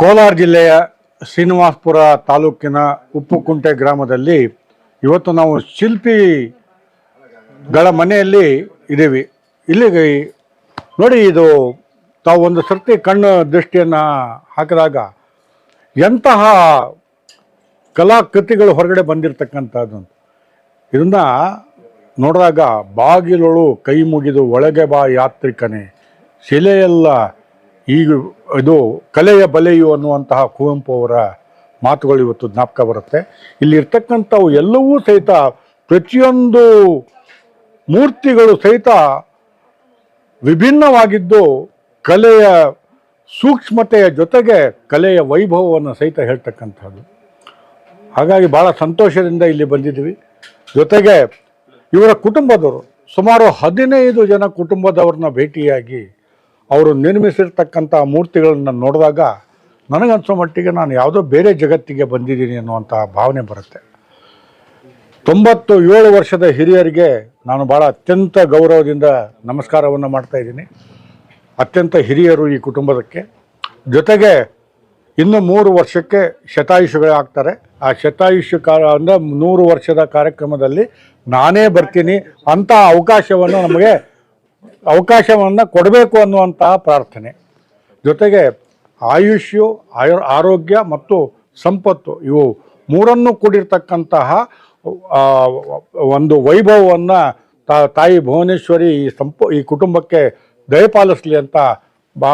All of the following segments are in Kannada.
ಕೋಲಾರ ಜಿಲ್ಲೆಯ ಶ್ರೀನಿವಾಸ್ಪುರ ತಾಲೂಕಿನ ಉಪ್ಪುಕುಂಟೆ ಗ್ರಾಮದಲ್ಲಿ ಇವತ್ತು ನಾವು ಶಿಲ್ಪಿಗಳ ಮನೆಯಲ್ಲಿ ಇದ್ದೀವಿ. ಇಲ್ಲಿಗೆ ನೋಡಿ ಇದು ತಾವು ಒಂದು ಸರ್ತಿ ಕಣ್ಣು ದೃಷ್ಟಿಯನ್ನು ಹಾಕಿದಾಗ ಎಂತಹ ಕಲಾಕೃತಿಗಳು ಹೊರಗಡೆ ಬಂದಿರತಕ್ಕಂಥದ್ದು. ಇದನ್ನ ನೋಡಿದಾಗ ಬಾಗಿಲೊಳು ಕೈ ಮುಗಿದು ಒಳಗೆ ಬಾ ಯಾತ್ರಿಕನೇ, ಶಿಲೆಯಲ್ಲ ಈಗ ಇದು ಕಲೆಯ ಬಲೆಯು ಅನ್ನುವಂತಹ ಕುವೆಂಪು ಅವರ ಮಾತುಗಳು ಇವತ್ತು ಜ್ಞಾಪಕ ಬರುತ್ತೆ. ಇಲ್ಲಿ ಇರ್ತಕ್ಕಂಥವು ಎಲ್ಲವೂ ಸಹಿತ ಪ್ರತಿಯೊಂದು ಮೂರ್ತಿಗಳು ಸಹಿತ ವಿಭಿನ್ನವಾಗಿದ್ದು ಕಲೆಯ ಸೂಕ್ಷ್ಮತೆಯ ಜೊತೆಗೆ ಕಲೆಯ ವೈಭವವನ್ನು ಸಹಿತ ಹೇಳ್ತಕ್ಕಂಥದ್ದು. ಹಾಗಾಗಿ ಭಾಳ ಸಂತೋಷದಿಂದ ಇಲ್ಲಿ ಬಂದಿದ್ದೀವಿ. ಜೊತೆಗೆ ಇವರ ಕುಟುಂಬದವರು ಸುಮಾರು ಹದಿನೈದು ಜನ ಕುಟುಂಬದವ್ರನ್ನ ಭೇಟಿಯಾಗಿ ಅವರು ನಿರ್ಮಿಸಿರ್ತಕ್ಕಂಥ ಮೂರ್ತಿಗಳನ್ನು ನೋಡಿದಾಗ ನನಗನ್ಸೋ ಮಟ್ಟಿಗೆ ನಾನು ಯಾವುದೋ ಬೇರೆ ಜಗತ್ತಿಗೆ ಬಂದಿದ್ದೀನಿ ಅನ್ನುವಂಥ ಭಾವನೆ ಬರುತ್ತೆ. ತೊಂಬತ್ತು ಏಳು ವರ್ಷದ ಹಿರಿಯರಿಗೆ ನಾನು ಭಾಳ ಅತ್ಯಂತ ಗೌರವದಿಂದ ನಮಸ್ಕಾರವನ್ನು ಮಾಡ್ತಾ ಇದ್ದೀನಿ. ಅತ್ಯಂತ ಹಿರಿಯರು ಈ ಕುಟುಂಬದಕ್ಕೆ. ಜೊತೆಗೆ ಇನ್ನು ಮೂರು ವರ್ಷಕ್ಕೆ ಶತಾಯುಷುಗಳಾಗ್ತಾರೆ ಆ ಶತಾಯುಷ ಕಾಲ ಅಂದರೆ ನೂರು ವರ್ಷದ ಕಾರ್ಯಕ್ರಮದಲ್ಲಿ ನಾನೇ ಬರ್ತೀನಿ. ಅಂಥ ಅವಕಾಶವನ್ನು ನಮಗೆ ಅವಕಾಶವನ್ನು ಕೊಡಬೇಕು ಅನ್ನುವಂತಹ ಪ್ರಾರ್ಥನೆ. ಜೊತೆಗೆ ಆಯುಷ್ಯು, ಆಯು, ಆರೋಗ್ಯ ಮತ್ತು ಸಂಪತ್ತು ಇವು ಮೂರನ್ನು ಕೂಡಿರ್ತಕ್ಕಂತಹ ಒಂದು ವೈಭವವನ್ನು ತಾಯಿ ಭುವನೇಶ್ವರಿ ಈ ಸಂಪ, ಈ ಕುಟುಂಬಕ್ಕೆ ದಯಪಾಲಿಸಲಿ ಅಂತ ಬಾ,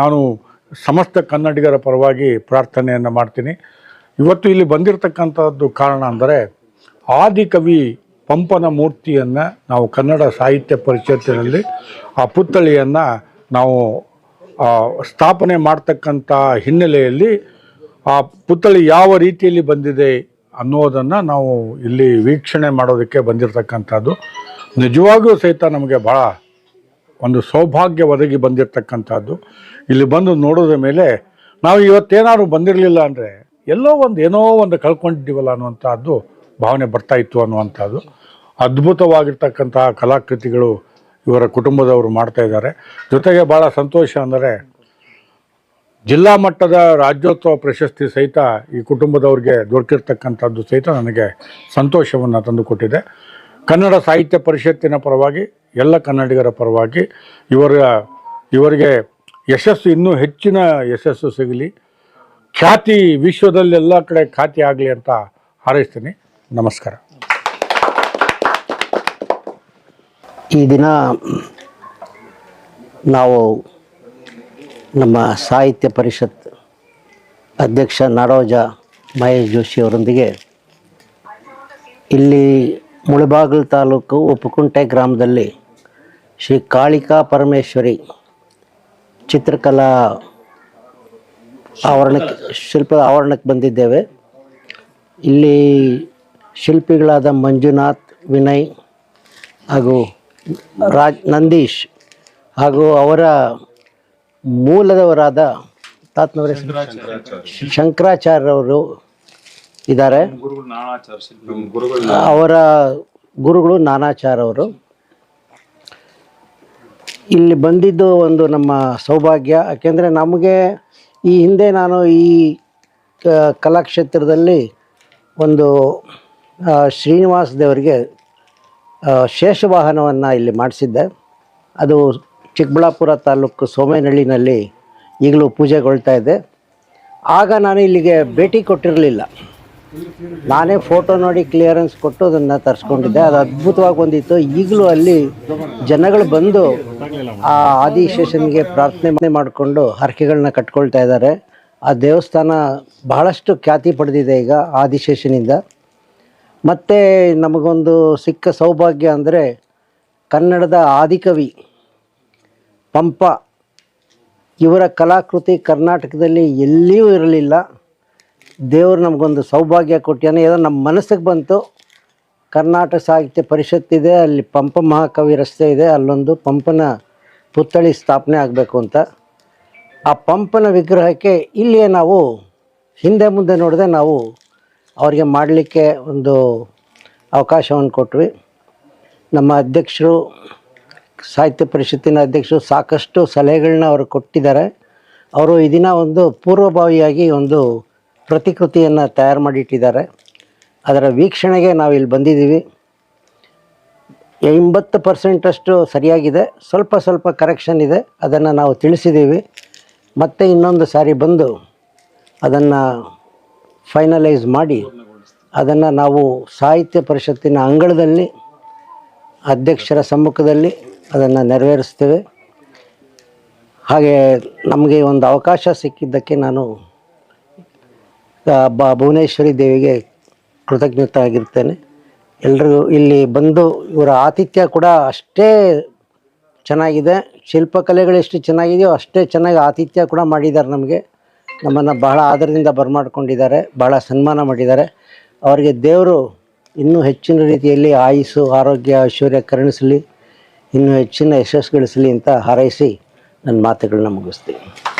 ನಾನು ಸಮಸ್ತ ಕನ್ನಡಿಗರ ಪರವಾಗಿ ಪ್ರಾರ್ಥನೆಯನ್ನು ಮಾಡ್ತೀನಿ. ಇವತ್ತು ಇಲ್ಲಿ ಬಂದಿರತಕ್ಕಂಥದ್ದು ಕಾರಣ ಅಂದರೆ, ಆದಿಕವಿ ಪಂಪನ ಮೂರ್ತಿಯನ್ನು ನಾವು ಕನ್ನಡ ಸಾಹಿತ್ಯ ಪರಿಷತ್ತಿನಲ್ಲಿ, ಆ ಪುತ್ಥಳಿಯನ್ನು ನಾವು ಸ್ಥಾಪನೆ ಮಾಡ್ತಕ್ಕಂಥ ಹಿನ್ನೆಲೆಯಲ್ಲಿ ಆ ಪುತ್ಥಳಿ ಯಾವ ರೀತಿಯಲ್ಲಿ ಬಂದಿದೆ ಅನ್ನೋದನ್ನು ನಾವು ಇಲ್ಲಿ ವೀಕ್ಷಣೆ ಮಾಡೋದಕ್ಕೆ ಬಂದಿರತಕ್ಕಂಥದ್ದು. ನಿಜವಾಗಿಯೂ ಸಹಿತ ನಮಗೆ ಭಾಳ ಒಂದು ಸೌಭಾಗ್ಯ ಒದಗಿ ಬಂದಿರತಕ್ಕಂಥದ್ದು. ಇಲ್ಲಿ ಬಂದು ನೋಡೋದ್ರ ಮೇಲೆ ನಾವು ಇವತ್ತೇನಾದ್ರು ಬಂದಿರಲಿಲ್ಲ ಅಂದರೆ ಎಲ್ಲೋ ಒಂದು ಏನೋ ಒಂದು ಕಳ್ಕೊಂಡಿದ್ದೀವಲ್ಲ ಅನ್ನುವಂಥದ್ದು ಭಾವನೆ ಬರ್ತಾ ಇತ್ತು ಅನ್ನುವಂಥದ್ದು. ಅದ್ಭುತವಾಗಿರ್ತಕ್ಕಂತಹ ಕಲಾಕೃತಿಗಳು ಇವರ ಕುಟುಂಬದವರು ಮಾಡ್ತಾ ಇದ್ದಾರೆ. ಜೊತೆಗೆ ಭಾಳ ಸಂತೋಷ ಅಂದರೆ ಜಿಲ್ಲಾ ಮಟ್ಟದ ರಾಜ್ಯೋತ್ಸವ ಪ್ರಶಸ್ತಿ ಸಹಿತ ಈ ಕುಟುಂಬದವ್ರಿಗೆ ದೊರಕಿರ್ತಕ್ಕಂಥದ್ದು ಸಹಿತ ನನಗೆ ಸಂತೋಷವನ್ನು ತಂದುಕೊಟ್ಟಿದೆ. ಕನ್ನಡ ಸಾಹಿತ್ಯ ಪರಿಷತ್ತಿನ ಪರವಾಗಿ, ಎಲ್ಲ ಕನ್ನಡಿಗರ ಪರವಾಗಿ ಇವರ, ಇವರಿಗೆ ಯಶಸ್ಸು ಇನ್ನೂ ಹೆಚ್ಚಿನ ಯಶಸ್ಸು ಸಿಗಲಿ. ಖ್ಯಾತಿ ವಿಶ್ವದಲ್ಲೆಲ್ಲ ಕಡೆ ಖ್ಯಾತಿ ಆಗಲಿ ಅಂತ ಹಾರೈಸ್ತೀನಿ. ನಮಸ್ಕಾರ. ಈ ದಿನ ನಾವು ನಮ್ಮ ಸಾಹಿತ್ಯ ಪರಿಷತ್ ಅಧ್ಯಕ್ಷ ನಾಡೋಜ ಮಹೇಶ್ ಜೋಶಿ ಅವರೊಂದಿಗೆ ಇಲ್ಲಿ ಮುಳಬಾಗಿಲು ತಾಲೂಕು ಉಪ್ಪುಕುಂಟೆ ಗ್ರಾಮದಲ್ಲಿ ಶ್ರೀ ಕಾಳಿಕಾ ಪರಮೇಶ್ವರಿ ಚಿತ್ರಕಲಾ ಆವರಣಕ್ಕೆ ಶಿಲ್ಪದ ಆವರಣಕ್ಕೆ ಬಂದಿದ್ದೇವೆ. ಇಲ್ಲಿ ಶಿಲ್ಪಿಗಳಾದ ಮಂಜುನಾಥ್ ವಿನಯ್ ಹಾಗೂ ರಾಜ್ ನಂದೀಶ್ ಹಾಗೂ ಅವರ ಮೂಲದವರಾದ ತಾತ್ನವರ ಶಂಕರಾಚಾರ್ಯವರು ಇದ್ದಾರೆ. ಅವರ ಗುರುಗಳು ನಾನಾಚಾರ್ ಅವರು ಇಲ್ಲಿ ಬಂದಿದ್ದು ಒಂದು ನಮ್ಮ ಸೌಭಾಗ್ಯ. ಯಾಕೆಂದರೆ ನಮಗೆ ಈ ಹಿಂದೆ ನಾನು ಈ ಕಲಾಕ್ಷೇತ್ರದಲ್ಲಿ ಒಂದು ಶ್ರೀನಿವಾಸ ದೇವರಿಗೆ ಶೇಷ ವಾಹನವನ್ನು ಇಲ್ಲಿ ಮಾಡಿಸಿದ್ದೆ. ಅದು ಚಿಕ್ಕಬಳ್ಳಾಪುರ ತಾಲೂಕು ಸೋಮೇನಹಳ್ಳಿನಲ್ಲಿ ಈಗಲೂ ಪೂಜೆಗೊಳ್ತಾ ಇದೆ. ಆಗ ನಾನು ಇಲ್ಲಿಗೆ ಭೇಟಿ ಕೊಟ್ಟಿರಲಿಲ್ಲ. ನಾನೇ ಫೋಟೋ ನೋಡಿ ಕ್ಲಿಯರೆನ್ಸ್ ಕೊಟ್ಟು ಅದನ್ನು ತರಿಸ್ಕೊಂಡಿದ್ದೆ. ಅದು ಅದ್ಭುತವಾಗಿ ಬಂದಿತ್ತು. ಈಗಲೂ ಅಲ್ಲಿ ಜನಗಳು ಬಂದು ಆ ಆದಿಶೇಷನಿಗೆ ಪ್ರಾರ್ಥನೆ ಮಾಡಿಕೊಂಡು ಹರಕೆಗಳನ್ನ ಕಟ್ಕೊಳ್ತಾ ಇದ್ದಾರೆ. ಆ ದೇವಸ್ಥಾನ ಬಹಳಷ್ಟು ಖ್ಯಾತಿ ಪಡೆದಿದೆ ಈಗ ಆದಿಶೇಷನಿಂದ ಮತ್ತು ನಮಗೊಂದು ಸಿಕ್ಕ ಸೌಭಾಗ್ಯ ಅಂದರೆ ಕನ್ನಡದ ಆದಿಕವಿ ಪಂಪ. ಇವರ ಕಲಾಕೃತಿ ಕರ್ನಾಟಕದಲ್ಲಿ ಎಲ್ಲಿಯೂ ಇರಲಿಲ್ಲ. ದೇವರು ನಮಗೊಂದು ಸೌಭಾಗ್ಯ ಕೊಟ್ಟಿಯಾನೆ ಏನೋ ನಮ್ಮ ಮನಸ್ಸಿಗೆ ಬಂತು. ಕರ್ನಾಟಕ ಸಾಹಿತ್ಯ ಪರಿಷತ್ತಿದೆ ಅಲ್ಲಿ ಪಂಪ ಮಹಾಕವಿ ರಸ್ತೆ ಇದೆ, ಅಲ್ಲೊಂದು ಪಂಪನ ಪುತ್ಥಳಿ ಸ್ಥಾಪನೆ ಆಗಬೇಕು ಅಂತ. ಆ ಪಂಪನ ವಿಗ್ರಹಕ್ಕೆ ಇಲ್ಲಿಯೇ ನಾವು ಹಿಂದೆ ಮುಂದೆ ನೋಡಿದೆ ನಾವು ಅವರಿಗೆ ಮಾಡಲಿಕ್ಕೆ ಒಂದು ಅವಕಾಶವನ್ನು ಕೊಟ್ವಿ. ನಮ್ಮ ಅಧ್ಯಕ್ಷರು, ಸಾಹಿತ್ಯ ಪರಿಷತ್ತಿನ ಅಧ್ಯಕ್ಷರು ಸಾಕಷ್ಟು ಸಲಹೆಗಳನ್ನ ಅವರು ಕೊಟ್ಟಿದ್ದಾರೆ. ಅವರು ಈ ದಿನ ಒಂದು ಪೂರ್ವಭಾವಿಯಾಗಿ ಒಂದು ಪ್ರತಿಕೃತಿಯನ್ನು ತಯಾರು ಮಾಡಿಟ್ಟಿದ್ದಾರೆ. ಅದರ ವೀಕ್ಷಣೆಗೆ ನಾವು ಇಲ್ಲಿ ಬಂದಿದ್ದೀವಿ. ಎಂಬತ್ತು ಪರ್ಸೆಂಟಷ್ಟು ಸರಿಯಾಗಿದೆ. ಸ್ವಲ್ಪ ಸ್ವಲ್ಪ ಕರೆಕ್ಷನ್ ಇದೆ. ಅದನ್ನು ನಾವು ತಿಳಿಸಿದ್ದೀವಿ. ಮತ್ತೆ ಇನ್ನೊಂದು ಸಾರಿ ಬಂದು ಅದನ್ನು ಫೈನಲೈಸ್ ಮಾಡಿ ಅದನ್ನು ನಾವು ಸಾಹಿತ್ಯ ಪರಿಷತ್ತಿನ ಅಂಗಳದಲ್ಲಿ, ಅಧ್ಯಕ್ಷರ ಸಮ್ಮುಖದಲ್ಲಿ ಅದನ್ನು ನೆರವೇರಿಸ್ತೇವೆ. ಹಾಗೆ ನಮಗೆ ಒಂದು ಅವಕಾಶ ಸಿಕ್ಕಿದ್ದಕ್ಕೆ ನಾನು ಬ, ಭುವನೇಶ್ವರಿ ದೇವಿಗೆ ಕೃತಜ್ಞತೆ ಆಗಿರ್ತೇನೆ ಎಲ್ರಿಗೂ ಇಲ್ಲಿ ಬಂದು ಇವರ ಆತಿಥ್ಯ ಕೂಡ ಅಷ್ಟೇ ಚೆನ್ನಾಗಿದೆ. ಶಿಲ್ಪಕಲೆಗಳು ಎಷ್ಟು ಚೆನ್ನಾಗಿದೆಯೋ ಅಷ್ಟೇ ಚೆನ್ನಾಗಿ ಆತಿಥ್ಯ ಕೂಡ ಮಾಡಿದ್ದಾರೆ ನಮಗೆ. ನಮ್ಮನ್ನು ಬಹಳ ಆದರದಿಂದ ಬರಮಾಡ್ಕೊಂಡಿದ್ದಾರೆ, ಬಹಳ ಸನ್ಮಾನ ಮಾಡಿದ್ದಾರೆ. ಅವರಿಗೆ ದೇವರು ಇನ್ನೂ ಹೆಚ್ಚಿನ ರೀತಿಯಲ್ಲಿ ಆಯುಸ್ಸು, ಆರೋಗ್ಯ, ಐಶ್ವರ್ಯ ಕರುಣಿಸಲಿ, ಇನ್ನೂ ಹೆಚ್ಚಿನ ಯಶಸ್ಸು ಗಳಿಸಲಿ ಅಂತ ಹಾರೈಸಿ ನನ್ನ ಮಾತುಗಳನ್ನ ಮುಗಿಸ್ತೀನಿ.